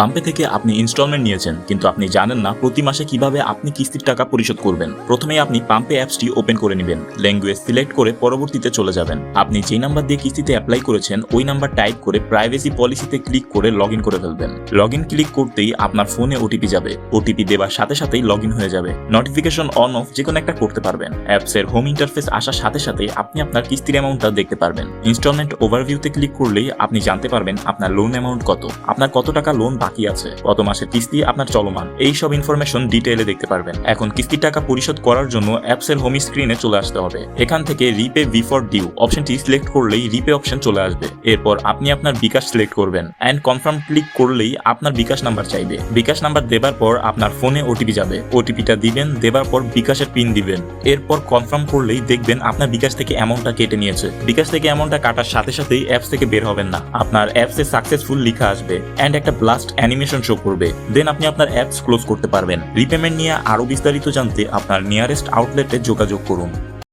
পাম্পে থেকে আপনি ইনস্টলমেন্ট নিয়েছেন, কিন্তু আপনি জানেন না প্রতি মাসে কীভাবে আপনি কিস্তির টাকা পরিশোধ করবেন। প্রথমে আপনি পাম্পে অ্যাপসটি ওপেন করে নেবেন ল্যাঙ্গুয়েজ সিলেক্ট করে পরবর্তীতে চলে যাবেন। আপনি যে নাম্বার দিয়ে কিস্তিতে অ্যাপ্লাই করেছেন, ওই নাম্বার টাইপ করে প্রাইভেসি পলিসিতে ক্লিক করে লগ করে ফেলবেন। লগ ক্লিক করতেই আপনার ফোনে ওটিপি যাবে। ওটিপি দেওয়ার সাথে সাথেই লগ হয়ে যাবে। নোটিফিকেশন অন অফ যে কোনো একটা করতে পারবেন। অ্যাপসের হোম ইন্টারফেস আসার সাথে সাথে আপনি আপনার কিস্তির অ্যামাউন্টটা দেখতে পারবেন। ইনস্টলমেন্ট ওভারভিউতে ক্লিক করলেই আপনি জানতে পারবেন আপনার লোন অ্যামাউন্ট কত। আপনার কত টাকা লোন বাকি আছে। কত মাসের কিস্তি, আপনার চলমান। এই সব ইনফরমেশন ডিটেইলে দেখতে পারবেন। এখন কিস্তির টাকা পরিশোধ করার জন্য অ্যাপসের হোম স্ক্রিনে চলে আসতে হবে। এখান থেকে রিপে ভি ফর ডিউ অপশনটি সিলেক্ট করলেই রিপে অপশন চলে আসবে। এরপর আপনি আপনার বিকাশ সিলেক্ট করবেন অ্যান্ড কনফার্ম ক্লিক করলেই আপনার বিকাশ নাম্বার চাইবে। বিকাশ নাম্বার দেবার পর আপনার ফোনে ওটিপি যাবে। ওটিপিটা দিবেন, দেবার পর বিকাশের পিন দিবেন। এরপর কনফার্ম করলেই দেখবেন আপনার বিকাশ থেকে অ্যামাউন্টটা কেটে নিয়েছে। বিকাশ থেকে অ্যামাউন্টটা কাটার সাথে সাথেই অ্যাপস থেকে বের হবেন না। আপনার অ্যাপসে সাকসেসফুল লেখা আসবে অ্যান্ড একটা ব্লাস্ট অ্যানিমেশন শো করবে। দেন আপনি আপনার অ্যাপস ক্লোজ করতে পারবেন। রিপেমেন্ট নিয়ে আরও বিস্তারিত জানতে আপনার নিয়ারেস্ট আউটলেটে যোগাযোগ করুন।